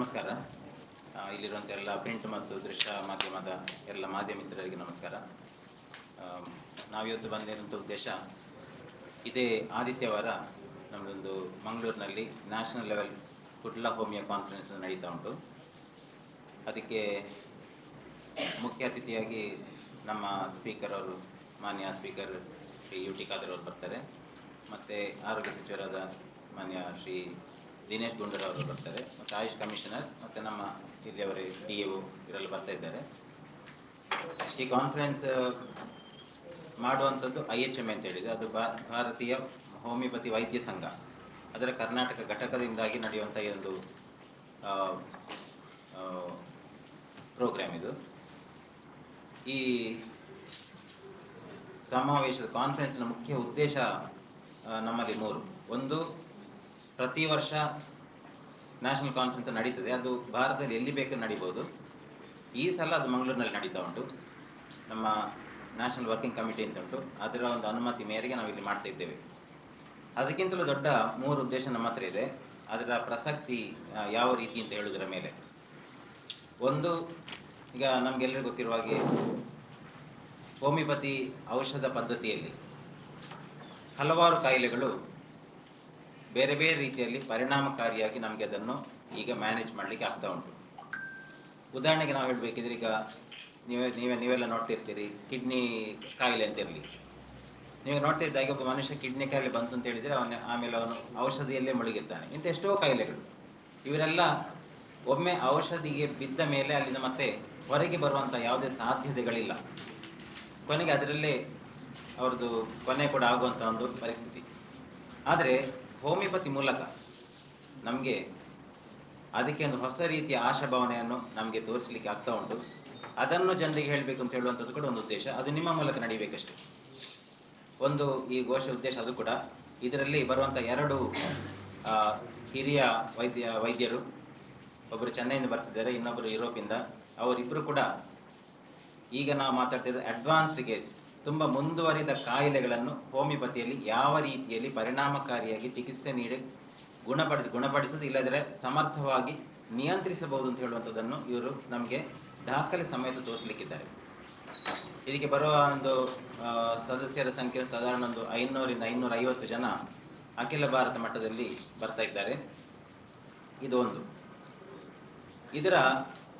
ನಮಸ್ಕಾರ. ಇಲ್ಲಿರುವಂಥ ಎಲ್ಲ ಪ್ರಿಂಟ್ ಮತ್ತು ದೃಶ್ಯ ಮಾಧ್ಯಮದ ಎಲ್ಲ ಮಾಧ್ಯಮ ಮಿತ್ರರಿಗೆ ನಮಸ್ಕಾರ. ನಾವಿವತ್ತು ಬಂದಿರುವಂಥ ಉದ್ದೇಶ, ಇದೇ ಆದಿತ್ಯವಾರ ನಮ್ಮದೊಂದು ಮಂಗಳೂರಿನಲ್ಲಿ national level Kudla homeo conference ನಡೀತಾ ಉಂಟು. ಅದಕ್ಕೆ ಮುಖ್ಯ ಅತಿಥಿಯಾಗಿ ನಮ್ಮ ಸ್ಪೀಕರ್ ಅವರು, ಮಾನ್ಯ speaker Shri U T Khader ಅವರು ಬರ್ತಾರೆ. ಮತ್ತು ಆರೋಗ್ಯ ಸಚಿವರಾದ ಮಾನ್ಯ ಶ್ರೀ ದಿನೇಶ್ ಗುಂಡೂರಾವ್ ಅವರು ಬರ್ತಾರೆ, ಮತ್ತು ಆಯುಷ್ ಕಮಿಷನರ್, ಮತ್ತು ನಮ್ಮ ಇಲ್ಲಿಯವರ ಡಿ ಎ ಇವರೆಲ್ಲ ಬರ್ತಾ ಇದ್ದಾರೆ. ಈ ಕಾನ್ಫರೆನ್ಸ್ ಮಾಡುವಂಥದ್ದು ಐ ಎಚ್ ಎಂ ಅಂತ ಹೇಳಿದೆ ಅದು ಭಾರತೀಯ ಹೋಮಿಯೋಪತಿ ವೈದ್ಯ ಸಂಘ. ಅದರ ಕರ್ನಾಟಕ ಘಟಕದಿಂದಾಗಿ ನಡೆಯುವಂಥ ಈ ಒಂದು ಪ್ರೋಗ್ರಾಮ್ ಇದು. ಈ ಸಮಾವೇಶದ ಕಾನ್ಫರೆನ್ಸ್ನ ಮುಖ್ಯ ಉದ್ದೇಶ ನಮ್ಮಲ್ಲಿ ಮೂರು. ಒಂದು ಪ್ರತಿ ವರ್ಷ ನ್ಯಾಷನಲ್ ಕಾನ್ಫರೆನ್ಸ್ ನಡೀತದೆ. ಅದು ಭಾರತದಲ್ಲಿ ಎಲ್ಲಿ ಬೇಕಾದ್ರೂ ನಡಿಬೋದು. ಈ ಸಲ ಅದು ಮಂಗಳೂರಿನಲ್ಲಿ ನಡೀತಾ ಉಂಟು. ನಮ್ಮ ನ್ಯಾಷನಲ್ ವರ್ಕಿಂಗ್ ಕಮಿಟಿ ಅಂತ ಉಂಟು. ಅದರ ಒಂದು ಅನುಮತಿ ಮೇರೆಗೆ ನಾವು ಇಲ್ಲಿ ಮಾಡ್ತಾ ಇದ್ದೇವೆ. ಅದಕ್ಕಿಂತಲೂ ದೊಡ್ಡ ಮೂರು ಉದ್ದೇಶ ನಮ್ಮ ಹತ್ರ ಇದೆ. ಅದರ ಪ್ರಸಕ್ತಿ ಯಾವ ರೀತಿ ಅಂತ ಹೇಳುವುದರ ಮೇಲೆ. ಒಂದು, ಈಗ ನಮಗೆಲ್ಲರಿಗೂ ಗೊತ್ತಿರುವ ಹಾಗೆ ಹೋಮಿಯೋಪತಿ ಔಷಧ ಪದ್ಧತಿಯಲ್ಲಿ ಹಲವಾರು ಕಾಯಿಲೆಗಳು ಬೇರೆ ಬೇರೆ ರೀತಿಯಲ್ಲಿ ಪರಿಣಾಮಕಾರಿಯಾಗಿ ನಮಗೆ ಅದನ್ನು ಈಗ ಮ್ಯಾನೇಜ್ ಮಾಡಲಿಕ್ಕೆ ಆಗ್ತಾ ಉಂಟು. ಉದಾಹರಣೆಗೆ ನಾವು ಹೇಳಬೇಕಿದ್ರೆ ಈಗ ನೀವೇ ನೀವೇ, ನೀವೆಲ್ಲ ನೋಡ್ತಿರ್ತೀರಿ ಕಿಡ್ನಿ ಕಾಯಿಲೆ ಅಂತ ಇರಲಿ. ನೀವು ನೋಡ್ತಾ ಇದ್ದಾಗ ಒಬ್ಬ ಮನುಷ್ಯ ಕಿಡ್ನಿ ಕಾಯಿಲೆ ಬಂತು ಅಂತ ಹೇಳಿದರೆ ಅವನ, ಆಮೇಲೆ ಅವನು ಔಷಧಿಯಲ್ಲೇ ಮುಳುಗಿರ್ತಾನೆ. ಇಂಥ ಎಷ್ಟೋ ಕಾಯಿಲೆಗಳು. ಇವರೆಲ್ಲ ಒಮ್ಮೆ ಔಷಧಿಗೆ ಬಿದ್ದ ಮೇಲೆ ಅಲ್ಲಿಂದ ಮತ್ತೆ ಹೊರಗೆ ಬರುವಂಥ ಯಾವುದೇ ಸಾಧ್ಯತೆಗಳಿಲ್ಲ. ಕೊನೆಗೆ ಅದರಲ್ಲೇ ಅವ್ರದ್ದು ಕೊನೆ ಕೂಡ ಆಗುವಂಥ ಒಂದು ಪರಿಸ್ಥಿತಿ. ಆದರೆ ಹೋಮಿಯೋಪತಿ ಮೂಲಕ ನಮಗೆ ಅದಕ್ಕೆ ಒಂದು ಹೊಸ ರೀತಿಯ ಆಶಾಭಾವನೆಯನ್ನು ನಮಗೆ ತೋರಿಸಲಿಕ್ಕೆ ಆಗ್ತಾ ಉಂಟು. ಅದನ್ನು ಜನರಿಗೆ ಹೇಳಬೇಕು ಅಂತ ಹೇಳುವಂಥದ್ದು ಕೂಡ ಒಂದು ಉದ್ದೇಶ. ಅದು ನಿಮ್ಮ ಮೂಲಕ ನಡೀಬೇಕಷ್ಟೆ ಒಂದು ಈ ಘೋಷ ಉದ್ದೇಶ ಅದು ಕೂಡ. ಇದರಲ್ಲಿ ಬರುವಂಥ ಎರಡು ಹಿರಿಯ ವೈದ್ಯ, ವೈದ್ಯರು ಒಬ್ಬರು ಚೆನ್ನೈಯಿಂದ ಬರ್ತಿದ್ದಾರೆ ಇನ್ನೊಬ್ಬರು ಯುರೋಪಿಂದ. ಅವರಿಬ್ಬರು ಕೂಡ ಈಗ ನಾವು ಮಾತಾಡ್ತಿದ್ದ ಅಡ್ವಾನ್ಸ್ಡ್ ಕೇಸ್ ತುಂಬ ಮುಂದುವರಿದ ಕಾಯಿಲೆಗಳನ್ನು ಹೋಮಿಯೋಪತಿಯಲ್ಲಿ ಯಾವ ರೀತಿಯಲ್ಲಿ ಪರಿಣಾಮಕಾರಿಯಾಗಿ ಚಿಕಿತ್ಸೆ ನೀಡಿ ಗುಣಪಡಿಸಿ ಗುಣಪಡಿಸೋದು ಇಲ್ಲದರೆ ಸಮರ್ಥವಾಗಿ ನಿಯಂತ್ರಿಸಬಹುದು ಅಂತ ಹೇಳುವಂಥದ್ದನ್ನು ಇವರು ನಮಗೆ ದಾಖಲೆ ಸಮೇತ ತೋರಿಸಲಿಕ್ಕಿದ್ದಾರೆ. ಇದಕ್ಕೆ ಬರುವ ಒಂದು ಸದಸ್ಯರ ಸಂಖ್ಯೆ ಸಾಧಾರಣ ಒಂದು ಐನೂರಿಂದ ಐನೂರ ಐವತ್ತು ಜನ ಅಖಿಲ ಭಾರತ ಮಟ್ಟದಲ್ಲಿ ಬರ್ತಾ ಇದ್ದಾರೆ. ಇದೊಂದು. ಇದರ,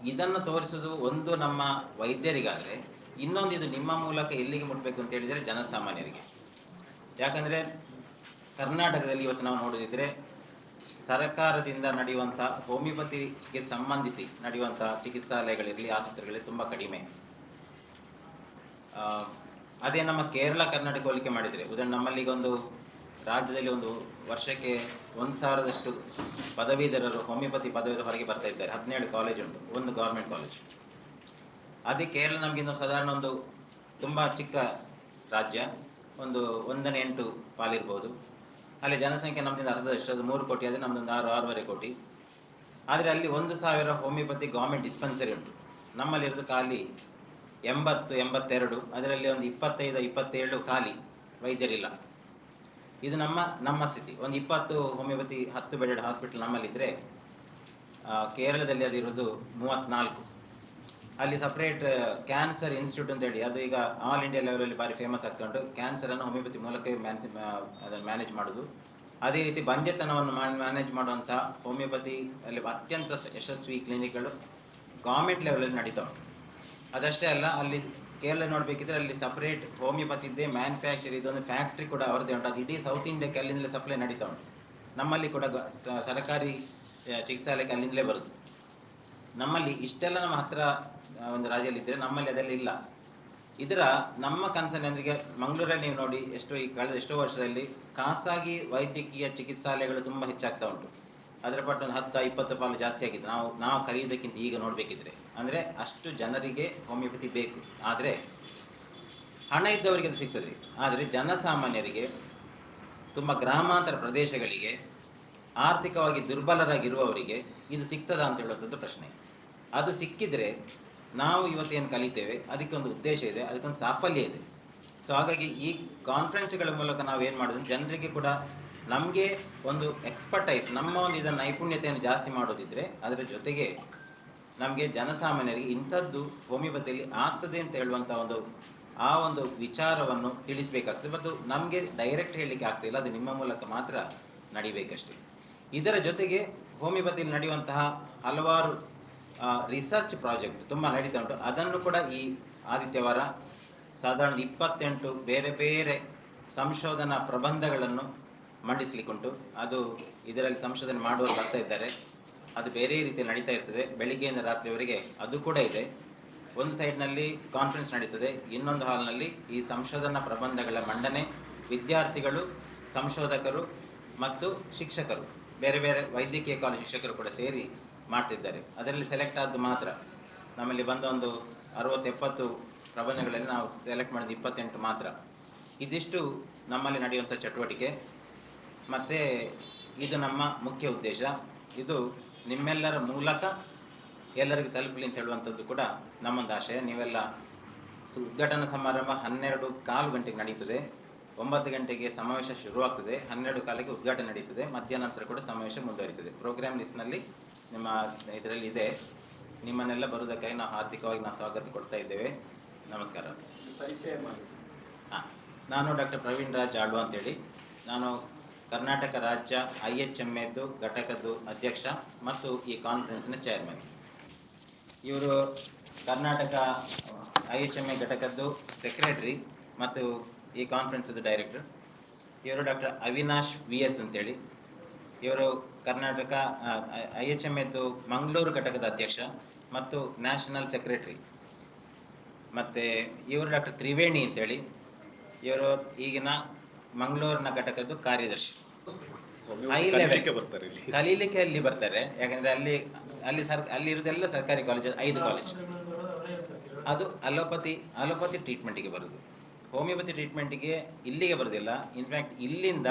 ಇದನ್ನು ತೋರಿಸೋದು ಒಂದು ನಮ್ಮ ವೈದ್ಯರಿಗಾದರೆ ಇನ್ನೊಂದು ಇದು ನಿಮ್ಮ ಮೂಲಕ ಎಲ್ಲಿಗೆ ಮುಟ್ಟಬೇಕು ಅಂತ ಹೇಳಿದರೆ ಜನಸಾಮಾನ್ಯರಿಗೆ. ಯಾಕಂದರೆ ಕರ್ನಾಟಕದಲ್ಲಿ ಇವತ್ತು ನಾವು ನೋಡೋದಿದ್ರೆ ಸರ್ಕಾರದಿಂದ ನಡೆಯುವಂಥ ಹೋಮಿಯೋಪತಿಗೆ ಸಂಬಂಧಿಸಿ ನಡೆಯುವಂಥ ಚಿಕಿತ್ಸಾಲಯಗಳಿರಲಿ, ಆಸ್ಪತ್ರೆಗಳಲ್ಲಿ ತುಂಬ ಕಡಿಮೆ. ಅದೇ ನಮ್ಮ ಕೇರಳ, ಕರ್ನಾಟಕ ಹೋಲಿಕೆ ಮಾಡಿದರೆ ಉದಾಹರಣೆ ನಮ್ಮಲ್ಲಿ ಒಂದು ರಾಜ್ಯದಲ್ಲಿ ಒಂದು ವರ್ಷಕ್ಕೆ ಒಂದು ಸಾವಿರದಷ್ಟು ಪದವೀಧರರು, ಹೋಮಿಯೋಪತಿ ಪದವೀಧರರು ಹೊರಗೆ ಬರ್ತಾ ಇದ್ದಾರೆ. ಹದಿನೇಳು ಕಾಲೇಜ್ ಉಂಟು, ಒಂದು ಗೌರ್ಮೆಂಟ್ ಕಾಲೇಜ್ ಅದೇ ಕೇರಳ ನಮಗಿನ್ನು ಸಾಧಾರಣ ಒಂದು ತುಂಬ ಚಿಕ್ಕ ರಾಜ್ಯ. ಒಂದು ಒಂದನೇ ಎಂಟು ಪಾಲಿರ್ಬೋದು ಅಲ್ಲಿ ಜನಸಂಖ್ಯೆ ನಮ್ಮದಿಂದ ಅರ್ಧದಷ್ಟು, ಅದು ಮೂರು ಕೋಟಿ, ಆದರೆ ನಮ್ಮದೊಂದು ಆರು, ಆರೂವರೆ ಕೋಟಿ. ಆದರೆ ಅಲ್ಲಿ ಒಂದು ಸಾವಿರ ಹೋಮಿಯೋಪತಿ ಗೌರ್ಮೆಂಟ್ ಡಿಸ್ಪೆನ್ಸರಿ ಉಂಟು. ನಮ್ಮಲ್ಲಿರೋದು ಖಾಲಿ ಎಂಬತ್ತು, ಎಂಬತ್ತೆರಡು. ಅದರಲ್ಲಿ ಒಂದು ಇಪ್ಪತ್ತೈದು, ಇಪ್ಪತ್ತೇಳು ಖಾಲಿ ವೈದ್ಯರಿಲ್ಲ. ಇದು ನಮ್ಮ ನಮ್ಮ ಸ್ಥಿತಿ. ಒಂದು ಇಪ್ಪತ್ತು ಹೋಮಿಯೋಪತಿ ಹತ್ತು ಬೆಡೆಡ್ ಹಾಸ್ಪಿಟಲ್ ನಮ್ಮಲ್ಲಿದ್ದರೆ ಕೇರಳದಲ್ಲಿ ಅದಿರೋದು ಮೂವತ್ತ್ನಾಲ್ಕು. ಅಲ್ಲಿ ಸಪ್ರೇಟ್ ಕ್ಯಾನ್ಸರ್ ಇನ್ಸ್ಟಿಟ್ಯೂಟ್ ಅಂತ ಹೇಳಿ, ಅದು ಈಗ ಆಲ್ ಇಂಡಿಯಾ ಲೆವೆಲಲ್ಲಿ ಭಾರಿ ಫೇಮಸ್ ಆಗ್ತಾ ಉಂಟು. ಕ್ಯಾನ್ಸರನ್ನು ಹೋಮಿಯೋಪತಿ ಮೂಲಕ ಮ್ಯಾನೇಜ್ ಮಾಡೋದು. ಅದೇ ರೀತಿ ಬಂಜೆತನವನ್ನು ಮ್ಯಾನೇಜ್ ಮಾಡುವಂಥ ಹೋಮಿಯೋಪತಿ ಅಲ್ಲಿ ಅತ್ಯಂತ ಯಶಸ್ವಿ ಕ್ಲಿನಿಕ್ಗಳು ಗೌರ್ಮೆಂಟ್ ಲೆವೆಲಲ್ಲಿ ನಡೀತಾ ಉಂಟು. ಅದಷ್ಟೇ ಅಲ್ಲ, ಅಲ್ಲಿ ಕೇರಳ ನೋಡಬೇಕಿದ್ರೆ ಅಲ್ಲಿ ಸಪ್ರೇಟ್ ಹೋಮಿಯೋಪತಿದ್ದೇ ಮ್ಯಾನುಫ್ಯಾಕ್ಚರ್ ಇದೊಂದು ಫ್ಯಾಕ್ಟ್ರಿ ಕೂಡ ಅವರದೇ ಉಂಟು. ಅದು ಇಡೀ ಸೌತ್ ಇಂಡಿಯಾಕ್ಕೆ ಅಲ್ಲಿಂದಲೇ ಸಪ್ಲೈ ನಡೀತಾ ಉಂಟು. ನಮ್ಮಲ್ಲಿ ಕೂಡ ಸರ್ಕಾರಿ ಚಿಕಿತ್ಸಾಲಯಕ್ಕೆ ಅಲ್ಲಿಂದಲೇ ಬರುದು. ನಮ್ಮಲ್ಲಿ ಇಷ್ಟೆಲ್ಲ ನಮ್ಮ ಹತ್ರ ಒಂದು ರಾಜ್ಯದಲ್ಲಿದ್ದರೆ ನಮ್ಮಲ್ಲಿ ಅದೆಲ್ಲ ಇಲ್ಲ. ಇದರ ನಮ್ಮ ಕನ್ಸರ್ನ್ ಅಂದ್ರೆ ಮಂಗಳೂರಲ್ಲಿ ನೀವು ನೋಡಿ ಎಷ್ಟೋ ಈ ಕಳೆದ ಎಷ್ಟೋ ವರ್ಷದಲ್ಲಿ ಖಾಸಗಿ ವೈದ್ಯಕೀಯ ಚಿಕಿತ್ಸಾಲಯಗಳು ತುಂಬ ಹೆಚ್ಚಾಗ್ತಾ ಉಂಟು. ಅದರ ಪಟ್ಟು ಒಂದು ಹತ್ತು, ಇಪ್ಪತ್ತು ಪಾಲು ಜಾಸ್ತಿ ಆಗಿದೆ ನಾವು ನಾವು ಕರೆಯೋದಕ್ಕಿಂತ ಈಗ ನೋಡಬೇಕಿದ್ರೆ. ಅಂದರೆ ಅಷ್ಟು ಜನರಿಗೆ ಹೋಮಿಯೋಪತಿ ಬೇಕು. ಆದರೆ ಹಣ ಇದ್ದವರಿಗೆ ಅದು ಸಿಗ್ತದೆ. ಆದರೆ ಜನಸಾಮಾನ್ಯರಿಗೆ, ತುಂಬ ಗ್ರಾಮಾಂತರ ಪ್ರದೇಶಗಳಿಗೆ ಆರ್ಥಿಕವಾಗಿ ದುರ್ಬಲರಾಗಿರುವವರಿಗೆ ಇದು ಸಿಗ್ತದಾ ಅಂತ ಹೇಳುವಂಥದ್ದು ಪ್ರಶ್ನೆ. ಅದು ಸಿಕ್ಕಿದರೆ ನಾವು ಇವತ್ತೇನು ಕಲಿತೇವೆ ಅದಕ್ಕೆ ಒಂದು ಉದ್ದೇಶ ಇದೆ, ಅದಕ್ಕೊಂದು ಸಾಫಲ್ಯ ಇದೆ. ಸೊ ಹಾಗಾಗಿ ಈ ಕಾನ್ಫರೆನ್ಸ್ಗಳ ಮೂಲಕ ನಾವು ಏನು ಮಾಡೋದು, ಜನರಿಗೆ ಕೂಡ ನಮಗೆ ಒಂದು ಎಕ್ಸ್ಪರ್ಟೈಸ್ ನಮ್ಮ ಒಂದು ಇದರ ನೈಪುಣ್ಯತೆಯನ್ನು ಜಾಸ್ತಿ ಮಾಡೋದಿದ್ರೆ ಅದರ ಜೊತೆಗೆ ನಮಗೆ ಜನಸಾಮಾನ್ಯರಿಗೆ ಇಂಥದ್ದು ಹೋಮಿಯೋಪತಿಯಲ್ಲಿ ಆಗ್ತದೆ ಅಂತ ಹೇಳುವಂಥ ಒಂದು, ಆ ಒಂದು ವಿಚಾರವನ್ನು ತಿಳಿಸಬೇಕಾಗ್ತದೆ. ಮತ್ತು ನಮಗೆ ಡೈರೆಕ್ಟ್ ಹೇಳಲಿಕ್ಕೆ ಆಗ್ತಿಲ್ಲ ಅದು ನಿಮ್ಮ ಮೂಲಕ ಮಾತ್ರ ನಡಿಬೇಕಷ್ಟೇ. ಇದರ ಜೊತೆಗೆ ಹೋಮಿಯೋಪತಿಯಲ್ಲಿ ನಡೆಯುವಂತಹ ಹಲವಾರು ರಿಸರ್ಚ್ ಪ್ರಾಜೆಕ್ಟ್ ತುಂಬ ನಡೀತಾ ಉಂಟು. ಅದನ್ನು ಕೂಡ ಈ ಆದಿತ್ಯವಾರ ಸಾಧಾರಣ ಇಪ್ಪತ್ತೆಂಟು ಬೇರೆ ಬೇರೆ ಸಂಶೋಧನಾ ಪ್ರಬಂಧಗಳನ್ನು ಮಂಡಿಸಲಿಕ್ಕುಂಟು. ಅದು ಇದರಲ್ಲಿ ಸಂಶೋಧನೆ ಮಾಡುವವರು ಬರ್ತಾ ಇದ್ದಾರೆ. ಅದು ಬೇರೆ ರೀತಿ ನಡೀತಾ ಇರ್ತದೆ. ಬೆಳಿಗ್ಗೆಯಿಂದ ರಾತ್ರಿವರೆಗೆ ಅದು ಕೂಡ ಇದೆ. ಒಂದು ಸೈಡ್ನಲ್ಲಿ ಕಾನ್ಫರೆನ್ಸ್ ನಡೀತದೆ. ಇನ್ನೊಂದು ಹಾಲ್ನಲ್ಲಿ ಈ ಸಂಶೋಧನಾ ಪ್ರಬಂಧಗಳ ಮಂಡನೆ ವಿದ್ಯಾರ್ಥಿಗಳು, ಸಂಶೋಧಕರು ಮತ್ತು ಶಿಕ್ಷಕರು. ಬೇರೆ ಬೇರೆ ವೈದ್ಯಕೀಯ ಕಾಲೇಜ್ ಶಿಕ್ಷಕರು ಕೂಡ ಸೇರಿ ಮಾಡ್ತಿದ್ದಾರೆ. ಅದರಲ್ಲಿ ಸೆಲೆಕ್ಟ್ ಆದ್ದು ಮಾತ್ರ. ನಮ್ಮಲ್ಲಿ ಬಂದ ಒಂದು ಅರವತ್ತು ಎಪ್ಪತ್ತು ಪ್ರಬಂಧಗಳಲ್ಲಿ ನಾವು ಸೆಲೆಕ್ಟ್ ಮಾಡಿದ ಇಪ್ಪತ್ತೆಂಟು ಮಾತ್ರ. ಇದಿಷ್ಟು ನಮ್ಮಲ್ಲಿ ನಡೆಯುವಂಥ ಚಟುವಟಿಕೆ. ಮತ್ತು ಇದು ನಮ್ಮ ಮುಖ್ಯ ಉದ್ದೇಶ. ಇದು ನಿಮ್ಮೆಲ್ಲರ ಮೂಲಕ ಎಲ್ಲರಿಗೂ ತಲುಪಲಿ ಅಂತ ಹೇಳುವಂಥದ್ದು ಕೂಡ ನಮ್ಮೊಂದು ಆಶಯ. ನೀವೆಲ್ಲ ಉದ್ಘಾಟನಾ ಸಮಾರಂಭ ಹನ್ನೆರಡು ಕಾಲು ಗಂಟೆಗೆ ನಡೀತದೆ. ಒಂಬತ್ತು ಗಂಟೆಗೆ ಸಮಾವೇಶ ಶುರುವಾಗ್ತದೆ ಹನ್ನೆರಡು ಕಾಲಿಗೆ ಉದ್ಘಾಟನೆ ನಡೀತದೆ ಮಧ್ಯಾಹ್ನ ನಂತರ ಕೂಡ ಸಮಾವೇಶ ಮುಂದುವರಿತದೆ. ಪ್ರೋಗ್ರಾಮ್ ಲಿಸ್ಟ್ನಲ್ಲಿ ನಿಮ್ಮ ಇದರಲ್ಲಿ ಇದೆ. ನಿಮ್ಮನ್ನೆಲ್ಲ ಬರುವುದಕ್ಕಾಗಿ ನಾವು ಹಾರ್ದಿಕವಾಗಿ ನಾವು ಸ್ವಾಗತ ಕೊಡ್ತಾ ಇದ್ದೇವೆ. ನಮಸ್ಕಾರ. ಪರಿಚಯ ಮಾಡಿ. ಹಾಂ ನಾನು ಡಾಕ್ಟರ್ ಪ್ರವೀಣ್ ರಾಜ್ ಆಳ್ವ ಅಂತೇಳಿ. ನಾನು ಕರ್ನಾಟಕ ರಾಜ್ಯ ಐ ಎಚ್ ಎಂ ಎದ್ದು ಘಟಕದ್ದು ಅಧ್ಯಕ್ಷ ಮತ್ತು ಈ ಕಾನ್ಫರೆನ್ಸ್ನ ಚೇರ್ಮನ್ ಇವರು Karnataka I H M A ಘಟಕದ್ದು secretary ಮತ್ತು ಈ ಕಾನ್ಫರೆನ್ಸದ್ದು ಡೈರೆಕ್ಟರ್ ಇವರು ಡಾಕ್ಟರ್ ಅವಿನಾಶ್ ವಿ ಎಸ್ ಅಂತೇಳಿ. ಇವರು ಕರ್ನಾಟಕ ಐ ಎಚ್ ಎಂ ಎದ್ದು ಮಂಗಳೂರು ಘಟಕದ ಅಧ್ಯಕ್ಷ ಮತ್ತು ನ್ಯಾಷನಲ್ ಸೆಕ್ರೆಟರಿ ಮತ್ತು ಇವರು ಡಾಕ್ಟರ್ ತ್ರಿವೇಣಿ ಅಂತೇಳಿ. ಇವರು ಈಗಿನ ಮಂಗಳೂರಿನ ಘಟಕದ್ದು ಕಾರ್ಯದರ್ಶಿ. ಹೈ ಲೆವೆಲ್ ಕಲೀಲಿಕ್ಕೆ ಅಲ್ಲಿ ಬರ್ತಾರೆ. ಯಾಕಂದ್ರೆ ಅಲ್ಲಿ ಅಲ್ಲಿ ಸರ್ ಅಲ್ಲಿ ಇರೋದೆಲ್ಲ ಸರ್ಕಾರಿ ಕಾಲೇಜ್ ಐದು ಕಾಲೇಜ್ ಅದು ಅಲೋಪತಿ ಅಲೋಪತಿ ಟ್ರೀಟ್ಮೆಂಟಿಗೆ ಬರೋದು. ಹೋಮಿಯೋಪತಿ ಟ್ರೀಟ್ಮೆಂಟಿಗೆ ಇಲ್ಲಿಗೆ ಬರೋದಿಲ್ಲ ಇನ್ಫ್ಯಾಕ್ಟ್ ಇಲ್ಲಿಂದ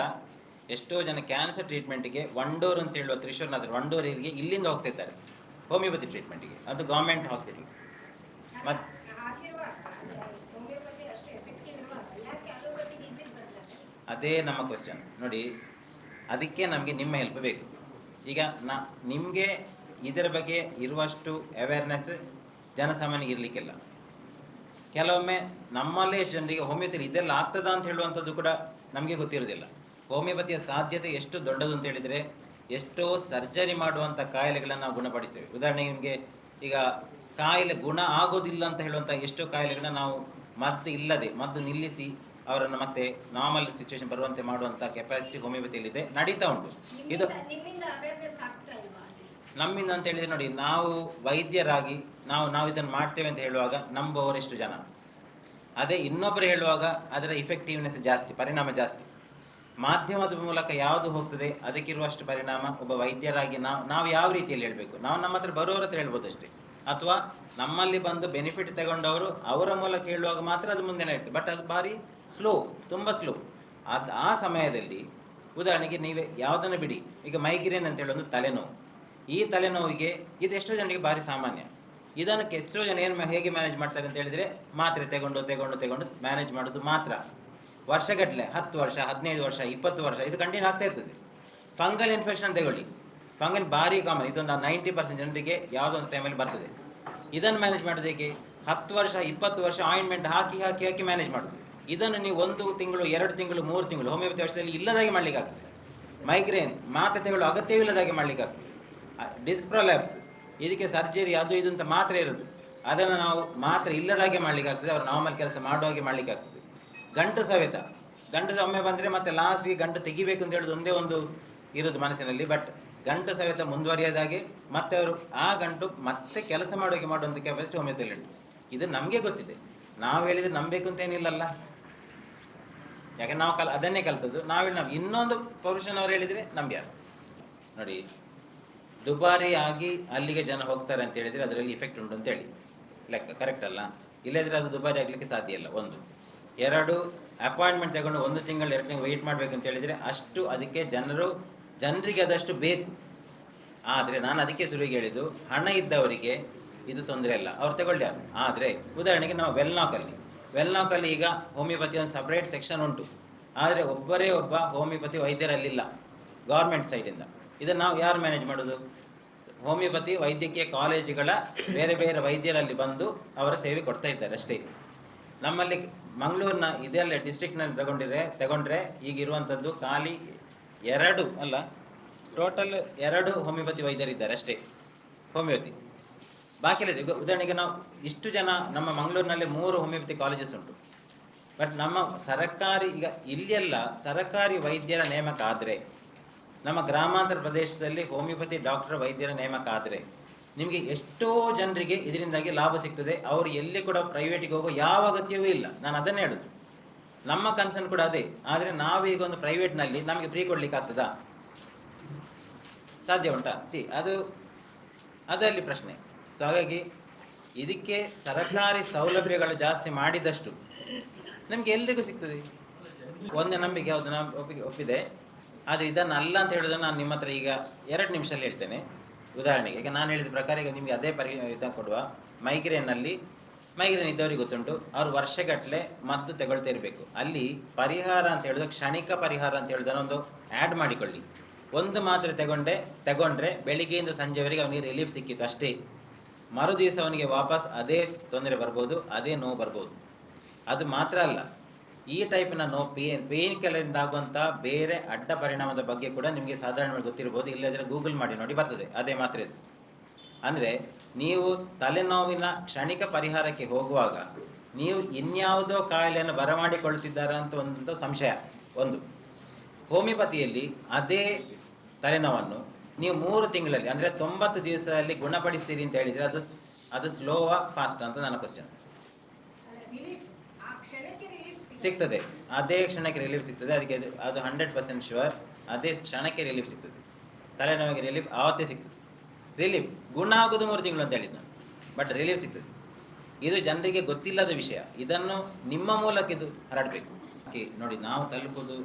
ಎಷ್ಟೋ ಜನ ಕ್ಯಾನ್ಸರ್ ಟ್ರೀಟ್ಮೆಂಟಿಗೆ ವಂಡೋರ್ ಅಂತ ಹೇಳುವ ತ್ರಿಶೂರ್ನಾಥ ವಂಡೋರ್ ಇಲ್ಲಿಗೆ ಇಲ್ಲಿಂದ ಹೋಗ್ತಿದ್ದಾರೆ. ಹೋಮಿಯೋಪತಿ ಟ್ರೀಟ್ಮೆಂಟಿಗೆ ಅದು ಗೌರ್ಮೆಂಟ್ ಹಾಸ್ಪಿಟಲ್ ಮತ್ತು ಅದೇ ನಮ್ಮ ಕ್ವಶನ್ ನೋಡಿ, ಅದಕ್ಕೆ ನಮಗೆ ನಿಮ್ಮ ಹೆಲ್ಪ್ ಬೇಕು. ಈಗ ನಾ, ನಿಮಗೆ ಇದರ ಬಗ್ಗೆ ಇರುವಷ್ಟು ಅವೇರ್ನೆಸ್ ಜನಸಾಮಾನ್ಯ ಇರಲಿಕ್ಕಿಲ್ಲ. ಕೆಲವೊಮ್ಮೆ ನಮ್ಮಲ್ಲೇ ಜನರಿಗೆ ಹೋಮಿಯೋಪತಿ ಇದೆಲ್ಲ ಆಗ್ತದಾ ಅಂತ ಹೇಳುವಂಥದ್ದು ಕೂಡ ನಮಗೆ ಗೊತ್ತಿರೋದಿಲ್ಲ. ಹೋಮಿಯೋಪತಿಯ ಸಾಧ್ಯತೆ ಎಷ್ಟು ದೊಡ್ಡದು ಅಂತ ಹೇಳಿದರೆ ಎಷ್ಟೋ ಸರ್ಜರಿ ಮಾಡುವಂಥ ಕಾಯಿಲೆಗಳನ್ನು ನಾವು ಗುಣಪಡಿಸ್ತೇವೆ. ಉದಾಹರಣೆಗೆ ನಿಮಗೆ ಈಗ ಕಾಯಿಲೆ ಗುಣ ಆಗೋದಿಲ್ಲ ಅಂತ ಹೇಳುವಂಥ ಎಷ್ಟೋ ಕಾಯಿಲೆಗಳನ್ನ ನಾವು ಮದ್ದು ಇಲ್ಲದೆ ಮದ್ದು ನಿಲ್ಲಿಸಿ ಅವರನ್ನು ಮತ್ತೆ ನಾರ್ಮಲ್ ಸಿಚುವೇಶನ್ ಬರುವಂತೆ ಮಾಡುವಂಥ ಕೆಪಾಸಿಟಿ ಹೋಮಿಯೋಪತಿಯಲ್ಲಿದೆ, ನಡೀತಾ ಉಂಟು. ಇದು ನಿಮ್ಮಿಂದ ಅಂತ ಹೇಳಿದ್ರೆ ನೋಡಿ, ನಾವು ವೈದ್ಯರಾಗಿ ನಾವು ನಾವು ಇದನ್ನು ಮಾಡ್ತೇವೆ ಅಂತ ಹೇಳುವಾಗ ನಂಬುವವರೆಷ್ಟು ಜನ? ಅದೇ ಇನ್ನೊಬ್ಬರು ಹೇಳುವಾಗ ಅದರ ಇಫೆಕ್ಟಿವ್ನೆಸ್ ಜಾಸ್ತಿ, ಪರಿಣಾಮ ಜಾಸ್ತಿ. ಮಾಧ್ಯಮದ ಮೂಲಕ ಯಾವುದು ಹೋಗ್ತದೆ, ಅದಕ್ಕಿರುವಷ್ಟು ಪರಿಣಾಮ ಒಬ್ಬ ವೈದ್ಯರಾಗಿ ನಾವು ನಾವು ಯಾವ ರೀತಿಯಲ್ಲಿ ಹೇಳಬೇಕು? ನಾವು ನಮ್ಮ ಹತ್ರ ಬರೋರ ಹತ್ರ ಹೇಳ್ಬೋದು ಅಷ್ಟೇ. ಅಥವಾ ನಮ್ಮಲ್ಲಿ ಬಂದು ಬೆನಿಫಿಟ್ ತಗೊಂಡವರು ಅವರ ಮೂಲಕ ಹೇಳುವಾಗ ಮಾತ್ರ ಅದು ಮುಂದೆ ಇರ್ತದೆ. ಬಟ್ ಅದು ಭಾರಿ ಸ್ಲೋ ತುಂಬ ಸ್ಲೋ ಅದು ಆ ಸಮಯದಲ್ಲಿ ಉದಾಹರಣೆಗೆ ನೀವೇ, ಯಾವುದನ್ನು ಬಿಡಿ? ಈಗ ಮೈಗ್ರೇನ್ ಅಂತ ಹೇಳೋದು ತಲೆನೋವು. ಈ ತಲೆನೋವಿಗೆ ಇದು ಎಷ್ಟೋ ಜನರಿಗೆ ಭಾರಿ ಸಾಮಾನ್ಯ. ಇದನ್ನು ಎಷ್ಟೋ ಜನ ಏನು ಹೇಗೆ ಮ್ಯಾನೇಜ್ ಮಾಡ್ತಾರೆ ಅಂತ ಹೇಳಿದರೆ ಮಾತ್ರೆ ತಗೊಂಡು ತಗೊಂಡು ತಗೊಂಡು ಮ್ಯಾನೇಜ್ ಮಾಡೋದು ಮಾತ್ರ. ವರ್ಷಗಟ್ಟಲೆ ಹತ್ತು ವರ್ಷ, ಹದಿನೈದು ವರ್ಷ, ಇಪ್ಪತ್ತು ವರ್ಷ ಇದು ಕಂಟಿನ್ಯೂ ಆಗ್ತಾ ಇರ್ತದೆ. ಫಂಗಲ್ ಇನ್ಫೆಕ್ಷನ್ ತಗೊಳ್ಳಿ. ಫಂಗಲ್ ಭಾರಿ ಕಾಮನ್ ಇದೊಂದು ನೈಂಟಿ ಪರ್ಸೆಂಟ್ ಜನರಿಗೆ ಯಾವುದೋ ಒಂದು ಟೈಮಲ್ಲಿ ಬರ್ತದೆ. ಇದನ್ನು ಮ್ಯಾನೇಜ್ ಮಾಡೋದು ಹೇಗೆ? ಹತ್ತು ವರ್ಷ, ಇಪ್ಪತ್ತು ವರ್ಷ ಆಯಿಂಟ್ಮೆಂಟ್ ಹಾಕಿ ಹಾಕಿ ಹಾಕಿ ಮ್ಯಾನೇಜ್ ಮಾಡೋದು. ಇದನ್ನು ನೀವು ಒಂದು ತಿಂಗಳು, ಎರಡು ತಿಂಗಳು, ಮೂರು ತಿಂಗಳು ಹೋಮಿಯೋಪತಿ ವರ್ಷದಲ್ಲಿ ಇಲ್ಲದಾಗಿ ಮಾಡ್ಲಿಕ್ಕೆ ಆಗ್ತದೆ ಮೈಗ್ರೇನ್ ಮಾತ್ರೆ ತಗೊಳ್ಳೋ ಅಗತ್ಯವಿಲ್ಲದಾಗಿ ಮಾಡ್ಲಿಕ್ಕೆ ಆಗ್ತದೆ ಡಿಸ್ಕ್ ಪ್ರೊಲ್ಯಾಪ್ಸ್ ಇದಕ್ಕೆ ಸರ್ಜರಿ ಅದು ಇದು ಅಂತ ಮಾತ್ರ ಇರೋದು. ಅದನ್ನು ನಾವು ಮಾತ್ರ ಇಲ್ಲದಾಗೆ ಮಾಡಲಿಕ್ಕೆ ಆಗ್ತದೆ. ಅವ್ರು ನಾರ್ಮಲ್ ಕೆಲಸ ಮಾಡೋ ಹಾಗೆ ಮಾಡ್ಲಿಕ್ಕೆ ಆಗ್ತದೆ. ಗಂಟು ಸವೆತ. ಗಂಟು ಒಮ್ಮೆ ಬಂದರೆ ಮತ್ತೆ ಲಾಸ್ಟ್ಗೆ ಗಂಟು ತೆಗಿಬೇಕು ಅಂತ ಹೇಳೋದು ಒಂದೇ ಒಂದು ಇರೋದು ಮನಸ್ಸಿನಲ್ಲಿ. ಬಟ್ ಗಂಟು ಸವೆತ ಮುಂದುವರಿಯೋದಾಗೆ ಮತ್ತೆ ಅವರು ಆ ಗಂಟು ಮತ್ತೆ ಕೆಲಸ ಮಾಡೋಕೆ ಮಾಡುವಂಥ ಕೆಪಾಸಿಟಿ ಒಮ್ಮೆ ಉಂಟು. ಇದು ನಮಗೆ ಗೊತ್ತಿದೆ. ನಾವು ಹೇಳಿದ್ರೆ ನಂಬೇಕು ಅಂತ ಏನಿಲ್ಲಲ್ಲ. ಯಾಕೆ ನಾವು ಕಲ್ ಅದನ್ನೇ ಕಲ್ತದ್ದು. ನಾವೇಳಿ ನಾವು ಇನ್ನೊಂದು ಪೌರುಷನವ್ರು ಹೇಳಿದರೆ ನಂಬ್ಯಾರು ನೋಡಿ ದುಬಾರಿ ಆಗಿ ಅಲ್ಲಿಗೆ ಜನ ಹೋಗ್ತಾರೆ ಅಂತ ಹೇಳಿದರೆ ಅದರಲ್ಲಿ ಇಫೆಕ್ಟ್ ಉಂಟು ಅಂತ ಹೇಳಿ. ಲೆಕ್ಕ ಕರೆಕ್ಟ್ ಅಲ್ಲ. ಇಲ್ಲದ್ರೆ ಅದು ದುಬಾರಿ ಆಗಲಿಕ್ಕೆ ಸಾಧ್ಯ ಇಲ್ಲ. ಒಂದು. ಎರಡು ಅಪಾಯಿಂಟ್ಮೆಂಟ್ ತಗೊಂಡು ಒಂದು ತಿಂಗಳು, ಎರಡು ತಿಂಗಳು ವೆಯ್ಟ್ ಮಾಡಬೇಕು ಅಂತ ಹೇಳಿದರೆ ಅಷ್ಟು ಅದಕ್ಕೆ ಜನರು, ಜನರಿಗೆ ಅದಷ್ಟು ಬೇಕು. ಆದರೆ ನಾನು ಅದಕ್ಕೆ ಶುರುವಿಗೆ ಹೇಳಿದ್ದು, ಹಣ ಇದ್ದವರಿಗೆ ಇದು ತೊಂದರೆ ಇಲ್ಲ. ಅವ್ರು ತಗೊಳ್ಳಿ ಅದು ಆದರೆ ಉದಾಹರಣೆಗೆ ನಾವು ವೆಲ್ನಾಕಲ್ಲಿ ವೆಲ್ನಾಕಲ್ಲಿ ಈಗ ಹೋಮಿಯೋಪತಿ ಒಂದು ಸಪ್ರೇಟ್ ಸೆಕ್ಷನ್ ಉಂಟು. ಆದರೆ ಒಬ್ಬರೇ ಒಬ್ಬ ಹೋಮಿಯೋಪತಿ ವೈದ್ಯರಲ್ಲಿಲ್ಲ. ಗೌರ್ಮೆಂಟ್ ಸೈಡಿಂದ ಇದನ್ನು ನಾವು ಯಾರು ಮ್ಯಾನೇಜ್ ಮಾಡೋದು? ಹೋಮಿಯೋಪತಿ ವೈದ್ಯಕೀಯ ಕಾಲೇಜುಗಳ ಬೇರೆ ಬೇರೆ ವೈದ್ಯರಲ್ಲಿ ಬಂದು ಅವರ ಸೇವೆ ಕೊಡ್ತಾ ಇದ್ದಾರೆ ಅಷ್ಟೇ. ನಮ್ಮಲ್ಲಿ ಮಂಗಳೂರಿನ ಇದೆಲ್ಲ ಡಿಸ್ಟ್ರಿಕ್ಟ್ನಲ್ಲಿ ತಗೊಂಡಿದ್ರೆ, ತಗೊಂಡ್ರೆ ಈಗ ಇರುವಂಥದ್ದು ಖಾಲಿ ಎರಡು ಅಲ್ಲ ಟೋಟಲ್ ಎರಡು ಹೋಮಿಯೋಪತಿ ವೈದ್ಯರಿದ್ದಾರೆ ಅಷ್ಟೇ ಹೋಮಿಯೋಪತಿ ಬಾಕಿ ಈಗ ಉದಾಹರಣೆಗೆ ನಾವು ಇಷ್ಟು ಜನ ನಮ್ಮ ಮಂಗಳೂರಿನಲ್ಲಿ ಮೂರು ಹೋಮಿಯೋಪತಿ ಕಾಲೇಜಸ್ ಉಂಟು. ಬಟ್ ನಮ್ಮ ಸರಕಾರಿ, ಈಗ ಇಲ್ಲೆಲ್ಲ ಸರಕಾರಿ ವೈದ್ಯರ ನೇಮಕ ಆದರೆ ನಮ್ಮ ಗ್ರಾಮಾಂತರ ಪ್ರದೇಶದಲ್ಲಿ ಹೋಮಿಯೋಪತಿ ಡಾಕ್ಟರ್ ವೈದ್ಯರ ನೇಮಕ ಆದರೆ ನಿಮಗೆ ಎಷ್ಟೋ ಜನರಿಗೆ ಇದರಿಂದಾಗಿ ಲಾಭ ಸಿಗ್ತದೆ. ಅವರು ಎಲ್ಲಿ ಕೂಡ ಪ್ರೈವೇಟಿಗೆ ಹೋಗೋ ಯಾವ ಅಗತ್ಯವೂ ಇಲ್ಲ. ನಾನು ಅದನ್ನೇ ಹೇಳುದು. ನಮ್ಮ ಕನ್ಸರ್ನ್ ಕೂಡ ಅದೇ. ಆದರೆ ನಾವೀಗ ಒಂದು ಪ್ರೈವೇಟ್ನಲ್ಲಿ ನಮಗೆ ಫ್ರೀ ಕೊಡ್ಲಿಕ್ಕೆ ಆಗ್ತದಾ? ಸಾಧ್ಯ ಉಂಟಾ? ಸಿ, ಅದು, ಅದರಲ್ಲಿ ಪ್ರಶ್ನೆ. ಸೊ ಹಾಗಾಗಿ ಇದಕ್ಕೆ ಸರಕಾರಿ ಸೌಲಭ್ಯಗಳು ಜಾಸ್ತಿ ಮಾಡಿದಷ್ಟು ನಮಗೆ ಎಲ್ರಿಗೂ ಸಿಗ್ತದೆ? ಒಂದೇ ನಂಬಿಕೆ ಯಾವುದು ಒಪ್ಪಿಗೆ, ಒಪ್ಪಿದೆ. ಆದರೆ ಇದನ್ನು ಅಲ್ಲ ಅಂತ ಹೇಳಿದ್ರೆ ನಾನು ನಿಮ್ಮ ಹತ್ರ ಈಗ ಎರಡು ನಿಮಿಷದಲ್ಲಿ ಹೇಳ್ತೇನೆ. ಉದಾಹರಣೆಗೆ, ಈಗ ನಾನು ಹೇಳಿದ ಪ್ರಕಾರ ಈಗ ನಿಮಗೆ ಅದೇ ಪರಿ ಇದನ್ನು ಕೊಡುವ ಮೈಗ್ರೇನಲ್ಲಿ ಮೈಗ್ರೇನ್ ಇದ್ದವರಿಗೆ ಗೊತ್ತುಂಟು. ಅವರು ವರ್ಷಗಟ್ಟಲೆ ಮದ್ದು ತಗೊಳ್ತಾ ಇರಬೇಕು. ಅಲ್ಲಿ ಪರಿಹಾರ ಅಂತ ಹೇಳಿದ್ರೆ ಕ್ಷಣಿಕ ಪರಿಹಾರ ಅಂತ ಹೇಳಿದ್ರೆ ಒಂದು ಆ್ಯಡ್ ಮಾಡಿಕೊಳ್ಳಿ. ಒಂದು ಮಾತ್ರೆ ತಗೊಂಡೆ, ತಗೊಂಡ್ರೆ ಬೆಳಿಗ್ಗೆಯಿಂದ ಸಂಜೆವರೆಗೆ ಅವನಿಗೆ ರಿಲೀಫ್ ಸಿಕ್ಕಿತ್ತು ಅಷ್ಟೇ. ಮರು ದಿವಸ ಅವನಿಗೆ ವಾಪಸ್ ಅದೇ ತೊಂದರೆ ಬರ್ಬೋದು, ಅದೇ ನೋವು ಬರ್ಬೋದು. ಅದು ಮಾತ್ರ ಅಲ್ಲ. ಈ ಟೈಪಿನ ನೋ ಪೇನ್ ಪೇನ್ ಕಿಲ್ಲರಿಂದ ಆಗುವಂಥ ಬೇರೆ ಅಡ್ಡ ಪರಿಣಾಮದ ಬಗ್ಗೆ ಕೂಡ ನಿಮಗೆ ಸಾಧಾರಣವಾಗಿ ಗೊತ್ತಿರ್ಬೋದು. ಇಲ್ಲದ್ರೆ ಗೂಗಲ್ ಮಾಡಿ ನೋಡಿ ಬರ್ತದೆ. ಅದೇ ಮಾತ್ರೆ ಅಂದರೆ ನೀವು ತಲೆನೋವಿನ ಕ್ಷಣಿಕ ಪರಿಹಾರಕ್ಕೆ ಹೋಗುವಾಗ ನೀವು ಇನ್ಯಾವುದೋ ಕಾಯಿಲೆಯನ್ನು ಬರಮಾಡಿಕೊಳ್ತಿದ್ದಾರಾ ಅಂತ ಒಂದು ಸಂಶಯ, ಒಂದು. ಹೋಮಿಯೋಪತಿಯಲ್ಲಿ ಅದೇ ತಲೆನೋವನ್ನು ನೀವು ಮೂರು ತಿಂಗಳಲ್ಲಿ, ಅಂದರೆ ತೊಂಬತ್ತು ದಿವಸದಲ್ಲಿ ಗುಣಪಡಿಸ್ತೀರಿ ಅಂತ ಹೇಳಿದರೆ ಅದು ಅದು ಸ್ಲೋವಾ ಫಾಸ್ಟ್ ಅಂತ ನನ್ನ ಕ್ವಶನ್ ಸಿಗ್ತದೆ. ಅದೇ ಕ್ಷಣಕ್ಕೆ ರಿಲೀಫ್ ಸಿಗ್ತದೆ. ಅದಕ್ಕೆ ಅದು- ಅದು ಹಂಡ್ರೆಡ್ ಪರ್ಸೆಂಟ್ ಶುವರ್ ಅದೇ ಕ್ಷಣಕ್ಕೆ ರಿಲೀಫ್ ಸಿಗ್ತದೆ. ತಲೆನೋವಿಗೆ ರಿಲೀಫ್ ಆವತ್ತೇ ಸಿಗ್ತದೆ. ರಿಲೀಫ್ ಗುಣ ಆಗೋದು ಮೂರು ತಿಂಗಳು ಅಂತ ಹೇಳಿದ್ದು ನಾನು. ಬಟ್ ರಿಲೀಫ್ ಸಿಗ್ತದೆ. ಇದು ಜನರಿಗೆ ಗೊತ್ತಿಲ್ಲದ ವಿಷಯ. ಇದನ್ನು ನಿಮ್ಮ ಮೂಲಕ ಇದು ಹರಡಬೇಕು. ಓಕೆ, ನೋಡಿ, ನಾವು ತಲುಪೋದು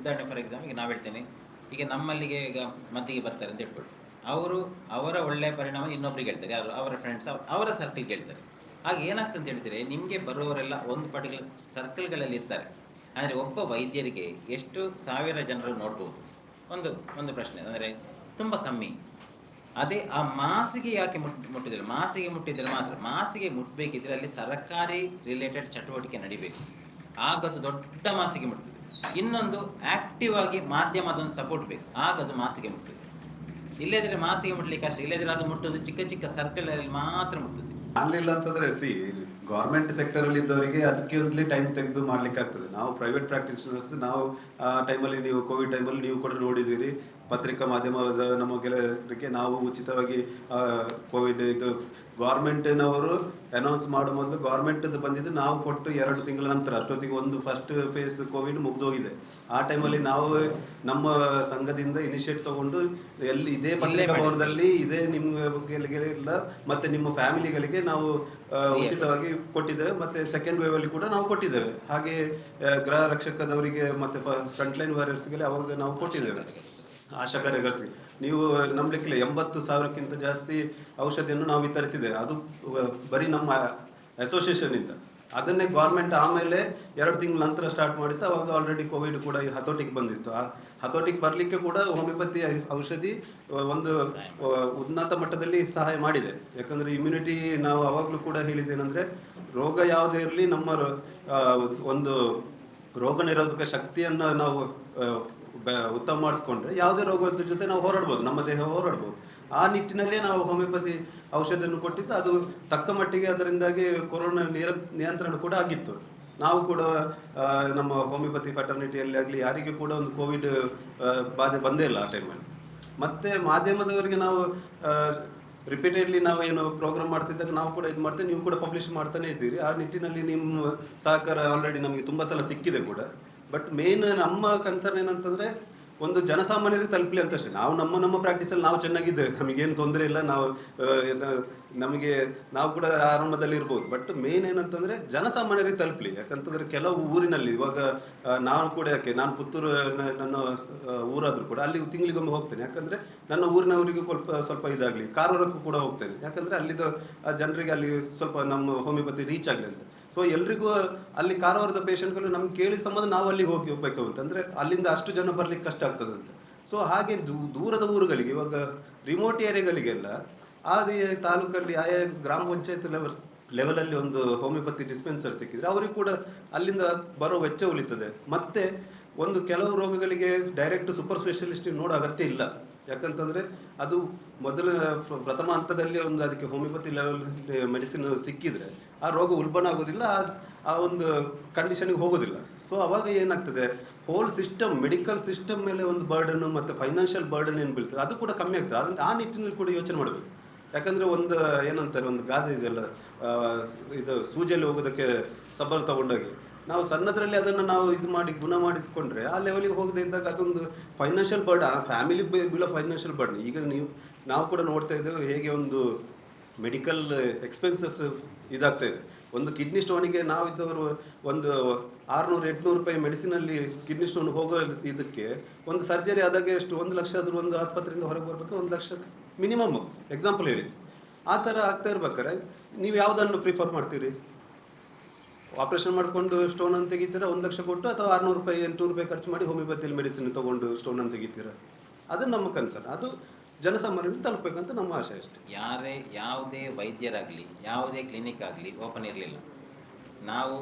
ಉದಾಹರಣೆ ಫಾರ್ ಎಕ್ಸಾಂಪಲ್ ನಾವು ಹೇಳ್ತೇನೆ. ಈಗ ನಮ್ಮಲ್ಲಿಗೆ ಈಗ ಮದ್ದಿಗೆ ಬರ್ತಾರೆ ಅಂತ ಇಟ್ಕೊಳ್ಳಿ ಅವರು ಅವರ ಒಳ್ಳೆಯ ಪರಿಣಾಮ ಇನ್ನೊಬ್ರಿಗೆ ಹೇಳ್ತಾರೆ. ಯಾರು? ಅವರ ಫ್ರೆಂಡ್ಸ್ ಅವರ ಸರ್ಕಲ್ಗೆ ಹೇಳ್ತಾರೆ. ಆಗ ಏನಾಗ್ತದೆ ಅಂತ ಹೇಳ್ತಾರೆ ನಿಮಗೆ ಬರುವವರೆಲ್ಲ ಒಂದು ಪರ್ಟಿಕ್ಯುಲರ್ ಸರ್ಕಲ್ಗಳಲ್ಲಿ ಇರ್ತಾರೆ. ಅಂದರೆ ಒಬ್ಬ ವೈದ್ಯರಿಗೆ ಎಷ್ಟು ಸಾವಿರ ಜನರು ನೋಡ್ಬೋದು? ಒಂದು ಒಂದು ಪ್ರಶ್ನೆ. ಅಂದರೆ ತುಂಬ ಕಮ್ಮಿ. ಅದೇ ಆ ಮಾಸಿಗೆ ಯಾಕೆ ಮುಟ್ ಮುಟ್ಟಿದ್ರೆ ಮಾಸಿಗೆ ಮುಟ್ಟಿದ್ರೆ ಮಾತ್ರ. ಮಾಸಿಗೆ ಮುಟ್ಟಬೇಕಿದ್ರೆ ಅಲ್ಲಿ ಸರ್ಕಾರಿ ರಿಲೇಟೆಡ್ ಚಟುವಟಿಕೆ ನಡಿಬೇಕು. ಆಗದು ದೊಡ್ಡ ಮಾಸಿಗೆ ಮುಟ್ತದೆ. ಇನ್ನೊಂದು ಆಕ್ಟಿವ್ ಆಗಿ ಮಾಧ್ಯಮದೊಂದು ಸಪೋರ್ಟ್ ಬೇಕು. ಆಗದು ಮಾಸಿಗೆ ಮುಟ್ತದೆ. ಇಲ್ಲದ್ರೆ ಮಾಸಿಗೆ ಮುಟ್ಲಿಕ್ಕೆ ಅಷ್ಟೇ ಇಲ್ಲದ್ರೆ ಅದು ಮುಟ್ಟೋದು ಚಿಕ್ಕ ಚಿಕ್ಕ ಸರ್ಕಲ್ ಅಲ್ಲಿ ಮಾತ್ರ ಮುಟ್ತದೆ. ಮಾಡ್ಲಿಲ್ಲ ಅಂತಂದ್ರೆ ಸಿ ಗೌರ್ಮೆಂಟ್ ಸೆಕ್ಟರ್ ಅಲ್ಲಿ ಇದ್ದವರಿಗೆ ಅದಕ್ಕೆ ಅಂತಲೇ ಟೈಮ್ ತೆಗೆದು ಮಾಡ್ಲಿಕ್ಕೆ ಆಗ್ತದೆ ನಾವು ಪ್ರೈವೇಟ್ ಪ್ರಾಕ್ಟೀಷನರ್ಸ್ ನಾವು ಟೈಮಲ್ಲಿ ನೀವು ಕೋವಿಡ್ ಟೈಮಲ್ಲಿ ನೀವು ಕೂಡ ನೋಡಿದ್ದೀರಿ. ಪತ್ರಿಕಾ ಮಾಧ್ಯಮದ ನಮ್ಮ ಗೆಳೆಯರಿಗೆ ನಾವು ಉಚಿತವಾಗಿ ಕೋವಿಡ್ ಇದು ಗೌರ್ಮೆಂಟಿನವರು ಅನೌನ್ಸ್ ಮಾಡೋ ಮೊದಲು ಗೌರ್ಮೆಂಟ್ ಬಂದಿದ್ದು ನಾವು ಕೊಟ್ಟು ಎರಡು ತಿಂಗಳ ನಂತರ ಅಷ್ಟೊತ್ತಿಗೆ ಒಂದು ಫಸ್ಟ್ ಫೇಸ್ ಕೋವಿಡ್ ಮುಗ್ದೋಗಿದೆ ಆ ಟೈಮಲ್ಲಿ ನಾವು ನಮ್ಮ ಸಂಘದಿಂದ ಇನಿಷಿಯೇಟ್ ತಗೊಂಡು ಎಲ್ಲಿ ಇದೇ ಪತ್ರಿಕಾ. ಭವನದಲ್ಲಿ ಇದೇ ನಿಮ್ಗೆ ಇಲ್ಲ ಮತ್ತೆ ನಿಮ್ಮ ಫ್ಯಾಮಿಲಿಗಳಿಗೆ ನಾವು ಉಚಿತವಾಗಿ ಕೊಟ್ಟಿದ್ದೇವೆ. ಮತ್ತೆ ಸೆಕೆಂಡ್ ವೇವ್ ಅಲ್ಲಿ ಕೂಡ ನಾವು ಕೊಟ್ಟಿದ್ದೇವೆ. ಹಾಗೆ ಗೃಹ ರಕ್ಷಕದವರಿಗೆ ಮತ್ತೆ ಫ್ರಂಟ್ ಲೈನ್ ವಾರಿಯರ್ಸ್ಗೆ ಅವಾಗ ನಾವು ಕೊಟ್ಟಿದ್ದೇವೆ. ಆಶಾ ನೀವು ನಂಬಲಿಕ್ಕಿಲ್ಲ, ಎಂಬತ್ತು ಸಾವಿರಕ್ಕಿಂತ ಜಾಸ್ತಿ ಔಷಧಿಯನ್ನು ನಾವು ವಿತರಿಸಿದ್ದೇವೆ. ಅದು ಬರೀ ನಮ್ಮ ಅಸೋಸಿಯೇಷನ್ ಇಂದ. ಅದನ್ನೇ ಗೌರ್ಮೆಂಟ್ ಆಮೇಲೆ ಎರಡು ತಿಂಗಳ ನಂತರ ಸ್ಟಾರ್ಟ್ ಮಾಡಿತ್ತು. ಅವಾಗ ಆಲ್ರೆಡಿ ಕೋವಿಡ್ ಕೂಡ ಹತೋಟಿಗೆ ಬಂದಿತ್ತು. ಆ ಹತೋಟಿಗೆ ಬರಲಿಕ್ಕೆ ಕೂಡ ಹೋಮಿಯೋಪತಿ ಔಷಧಿ ಒಂದು ಉನ್ನತ ಮಟ್ಟದಲ್ಲಿ ಸಹಾಯ ಮಾಡಿದೆ. ಯಾಕಂದ್ರೆ ಇಮ್ಯುನಿಟಿ ನಾವು ಅವಾಗಲೂ ಕೂಡ ಹೇಳಿದ್ದೇನೆಂದ್ರೆ, ರೋಗ ಯಾವುದೇ ಇರಲಿ ನಮ್ಮ ಒಂದು ರೋಗ ನಿರೋಧಕ ಶಕ್ತಿಯನ್ನು ನಾವು ಉತ್ತಮ ಮಾಡಿಸ್ಕೊಂಡ್ರೆ ಯಾವುದೇ ರೋಗದ ಜೊತೆ ನಾವು ಹೋರಾಡ್ಬೋದು, ನಮ್ಮ ದೇಹ ಹೋರಾಡ್ಬೋದು. ಆ ನಿಟ್ಟಿನಲ್ಲೇ ನಾವು ಹೋಮಿಯೋಪತಿ ಔಷಧಿಯನ್ನು ಕೊಟ್ಟಿದ್ದು, ಅದು ತಕ್ಕ ಮಟ್ಟಿಗೆ ಅದರಿಂದಾಗಿ ಕೊರೋನಾ ನಿರ ನಿಯಂತ್ರಣ ಕೂಡ ಆಗಿತ್ತು. ನಾವು ಕೂಡ ನಮ್ಮ ಹೋಮಿಯೋಪತಿ ಫೆಟರ್ನಿಟಿಯಲ್ಲಿ ಆಗಲಿ, ಯಾರಿಗೆ ಕೂಡ ಒಂದು ಕೋವಿಡ್ ಬಾಧೆ ಬಂದೇ ಇಲ್ಲ ಆ ಟೈಮಲ್ಲಿ ಮತ್ತೆ ಮಾಧ್ಯಮದವರಿಗೆ ನಾವು ರಿಪೀಟೆಡ್ಲಿ ನಾವು ಏನು ಪ್ರೋಗ್ರಾಮ್ ಮಾಡ್ತಿದ್ದಾಗ ನಾವು ಕೂಡ ಇದು ಮಾಡ್ತೇವೆ, ನೀವು ಕೂಡ ಪಬ್ಲಿಷ್ ಮಾಡ್ತಾನೆ ಇದ್ದೀರಿ. ಆ ನಿಟ್ಟಿನಲ್ಲಿ ನಿಮ್ಮ ಸಹಕಾರ ಆಲ್ರೆಡಿ ನಮಗೆ ತುಂಬ ಸಲ ಸಿಕ್ಕಿದೆ ಕೂಡ. ಬಟ್ ಮೇನ್ ನಮ್ಮ ಕನ್ಸರ್ನ್ ಏನಂತಂದ್ರೆ ಒಂದು ಜನಸಾಮಾನ್ಯರಿಗೆ ತಲುಪಲಿ ಅಂತ ಅಷ್ಟೇ. ನಾವು ನಮ್ಮ ನಮ್ಮ ಪ್ರಾಕ್ಟೀಸಲ್ಲಿ ನಾವು ಚೆನ್ನಾಗಿದ್ದೇವೆ. ನಮಗೇನು ತೊಂದರೆ ಇಲ್ಲ. ನಾವು ನಮಗೆ ನಾವು ಕೂಡ ಆರಂಭದಲ್ಲಿ ಇರ್ಬೋದು. ಬಟ್ ಮೇನ್ ಏನಂತಂದ್ರೆ ಜನಸಾಮಾನ್ಯರಿಗೆ ತಲುಪಲಿ. ಯಾಕಂತಂದ್ರೆ ಕೆಲವು ಊರಿನಲ್ಲಿ ಇವಾಗ ನಾನು ಕೂಡ ಯಾಕೆ, ನಾನು ಪುತ್ತೂರು ನನ್ನ ಊರಾದರೂ ಕೂಡ ಅಲ್ಲಿ ತಿಂಗಳಿಗೊಮ್ಮೆ ಹೋಗ್ತೇನೆ. ಯಾಕಂದ್ರೆ ನನ್ನ ಊರಿನವರಿಗೂ ಸ್ವಲ್ಪ ಸ್ವಲ್ಪ ಇದಾಗಲಿ. ಕಾರವಾರಕ್ಕೂ ಕೂಡ ಹೋಗ್ತೇನೆ. ಯಾಕಂದ್ರೆ ಅಲ್ಲಿದು, ಆ, ಜನರಿಗೆ ಅಲ್ಲಿ ಸ್ವಲ್ಪ ನಮ್ಮ ಹೋಮಿಯೋಪತಿ ರೀಚ್ ಆಗಲಿ ಅಂತ. ಸೊ ಎಲ್ರಿಗೂ ಅಲ್ಲಿ ಕಾರವಾರದ ಪೇಷಂಟ್ಗಳು ನಮ್ಗೆ ಕೇಳಿ ಸಂಬಂಧ ನಾವು ಅಲ್ಲಿಗೆ ಹೋಗಿ ಹೋಗ್ಬೇಕು ಅಂತ. ಅಂದರೆ ಅಲ್ಲಿಂದ ಅಷ್ಟು ಜನ ಬರ್ಲಿಕ್ಕೆ ಕಷ್ಟ ಆಗ್ತದಂತೆ ಸೊ ಹಾಗೆ ದೂರದ ಊರುಗಳಿಗೆ, ಇವಾಗ ರಿಮೋಟ್ ಏರಿಯಾಗಳಿಗೆಲ್ಲ ಆ ತಾಲೂಕಲ್ಲಿ ಆಯಾ ಗ್ರಾಮ ಪಂಚಾಯತ್ ಲೆವೆಲ್ ಲೆವೆಲಲ್ಲಿ ಒಂದು ಹೋಮಿಯೋಪತಿ ಡಿಸ್ಪೆನ್ಸರ್ ಸಿಕ್ಕಿದ್ರೆ ಅವರಿಗೆ ಕೂಡ ಅಲ್ಲಿಂದ ಬರೋ ವೆಚ್ಚ ಉಳಿತದೆ. ಮತ್ತೆ ಒಂದು ಕೆಲವು ರೋಗಗಳಿಗೆ ಡೈರೆಕ್ಟ್ ಸೂಪರ್ ಸ್ಪೆಷಲಿಸ್ಟ್ ನೋಡೋ ಅಗತ್ಯ ಇಲ್ಲ. ಯಾಕಂತಂದ್ರೆ ಅದು ಮೊದಲ ಪ್ರಥಮ ಹಂತದಲ್ಲಿ ಒಂದು ಅದಕ್ಕೆ ಹೋಮಿಯೋಪತಿ ಲೆವೆಲ್ ಮೆಡಿಸಿನ್ ಸಿಕ್ಕಿದ್ರೆ ಆ ರೋಗ ಉಲ್ಬಣ ಆಗೋದಿಲ್ಲ, ಆ- ಒಂದು ಕಂಡೀಷನಿಗೆ ಹೋಗೋದಿಲ್ಲ. ಸೊ ಅವಾಗ ಏನಾಗ್ತದೆ? ಹೋಲ್ ಸಿಸ್ಟಮ್ ಮೆಡಿಕಲ್ ಸಿಸ್ಟಮ್ ಮೇಲೆ ಒಂದು ಬರ್ಡನ್ ಮತ್ತು ಫೈನಾನ್ಷಿಯಲ್ ಬರ್ಡನ್ ಏನು ಬೀಳ್ತದೆ? ಅದು ಕೂಡ ಕಮ್ಮಿ ಆಗ್ತದೆ. ಅದನ್ನು ಆ ನಿಟ್ಟಿನಲ್ಲಿ ಕೂಡ ಯೋಚನೆ ಮಾಡಬೇಕು. ಯಾಕಂದರೆ ಒಂದು, ಏನಂತಾರೆ, ಒಂದು ಗಾದೆ ಇದೆಲ್ಲ ಇದು ಸೂಜಿಯಲ್ಲಿ ಹೋಗೋದಕ್ಕೆ ಸಬಲ್ ತಗೊಂಡಾಗಿ. ನಾವು ಸಣ್ಣದ್ರಲ್ಲಿ ಅದನ್ನು ನಾವು ಇದು ಮಾಡಿ, ಗುಣ ಮಾಡಿಸ್ಕೊಂಡ್ರೆ ಆ ಲೆವೆಲಿಗೆ ಹೋಗದೆ ಇದ್ದಾಗ ಅದೊಂದು ಫೈನಾನ್ಷಿಯಲ್ ಬರ್ಡನ್ ಆ ಫ್ಯಾಮಿಲಿ ಬೀಳೋ ಫೈನಾನ್ಷಿಯಲ್ ಬರ್ಡನ್ ಈಗ ನೀವು, ನಾವು ಕೂಡ ನೋಡ್ತಾ ಇದ್ದೇವೆ, ಹೇಗೆ ಒಂದು ಮೆಡಿಕಲ್ ಎಕ್ಸ್ಪೆನ್ಸಸ್ ಇದಾಗ್ತಾ ಇದೆ. ಒಂದು ಕಿಡ್ನಿ ಸ್ಟೋನಿಗೆ ನಾವು ಇದ್ದವರು ಒಂದು ಆರುನೂರು, ಎಂಟುನೂರು ರೂಪಾಯಿ ಮೆಡಿಸಿನಲ್ಲಿ ಕಿಡ್ನಿ ಸ್ಟೋನ್ ಹೋಗೋ ಇದಕ್ಕೆ ಒಂದು ಸರ್ಜರಿ ಆದಾಗೆ ಎಷ್ಟು? ಒಂದು ಲಕ್ಷ ಆದರೂ ಒಂದು ಆಸ್ಪತ್ರೆಯಿಂದ ಹೊರಗೆ ಬರಬೇಕು, ಒಂದು ಲಕ್ಷ ಮಿನಿಮಮ್. ಎಕ್ಸಾಂಪಲ್ ಹೇಳಿ. ಆ ಥರ ಆಗ್ತಾ ಇರ್ಬೇಕಾದ್ರೆ ನೀವು ಯಾವುದನ್ನು ಪ್ರಿಫರ್ ಮಾಡ್ತೀರಿ? ಆಪರೇಷನ್ ಮಾಡಿಕೊಂಡು ಸ್ಟೋನ್ ಅನ್ನು ತೆಗಿತೀರಾ? ಒಂದು ಲಕ್ಷ ಕೊಟ್ಟು ಅಥವಾ ಆರುನೂರು ರೂಪಾಯಿ, ಎಂಟುನೂರು ರೂಪಾಯಿ ಖರ್ಚು ಮಾಡಿ ಹೋಮಿಯೋಪತಿಯಲ್ಲಿ ಮೆಡಿಸಿನ್ ತೊಗೊಂಡು ಸ್ಟೋನ್ ಅನ್ನು ತೆಗಿತೀರಾ? ಅದು ನಮ್ಮ ಕನ್ಸರ್ನ್ ಅದು ಜನಸಾಮಾನ್ಯರಿಗೆ ತಲುಪಬೇಕಂತ ನಮ್ಮ ಆಶೆ ಅಷ್ಟೇ. ಯಾರೇ ಯಾವುದೇ ವೈದ್ಯರಾಗಲಿ, ಯಾವುದೇ ಕ್ಲಿನಿಕ್ ಆಗಲಿ ಓಪನ್ ಇರಲಿಲ್ಲ. ನಾವು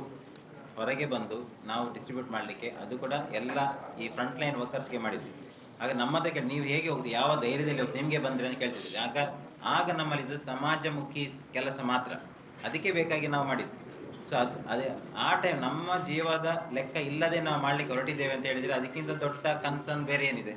ಹೊರಗೆ ಬಂದು ನಾವು ಡಿಸ್ಟ್ರಿಬ್ಯೂಟ್ ಮಾಡಲಿಕ್ಕೆ ಅದು ಕೂಡ ಎಲ್ಲ ಈ ಫ್ರಂಟ್ ಲೈನ್ ವರ್ಕರ್ಸ್ಗೆ ಮಾಡಿದ್ವಿ. ಆಗ ನಮ್ಮದೇ ಕೇಳಿ, ನೀವು ಹೇಗೆ ಹೋಗ್ತೀವಿ ಯಾವ ಧೈರ್ಯದಲ್ಲಿ ಹೋಗಿ ನಿಮಗೆ ಬಂದರೆ ಅಂತ ಕೇಳ್ತಿದ್ವಿ. ಆಗ ಆಗ ನಮ್ಮಲ್ಲಿ ಇದು ಸಮಾಜಮುಖಿ ಕೆಲಸ ಮಾತ್ರ. ಅದಕ್ಕೆ ಬೇಕಾಗಿ ನಾವು ಮಾಡಿದ್ವಿ. ಸೊ ಅದು, ಅದೇ, ಆ ಟೈಮ್ ನಮ್ಮ ಜೀವದ ಲೆಕ್ಕ ಇಲ್ಲದೆ ನಾವು ಮಾಡಲಿಕ್ಕೆ ಹೊರಟಿದ್ದೇವೆ ಅಂತ ಹೇಳಿದರೆ ಅದಕ್ಕಿಂತ ದೊಡ್ಡ ಕನ್ಸರ್ನ್ ಬೇರೆ ಏನಿದೆ?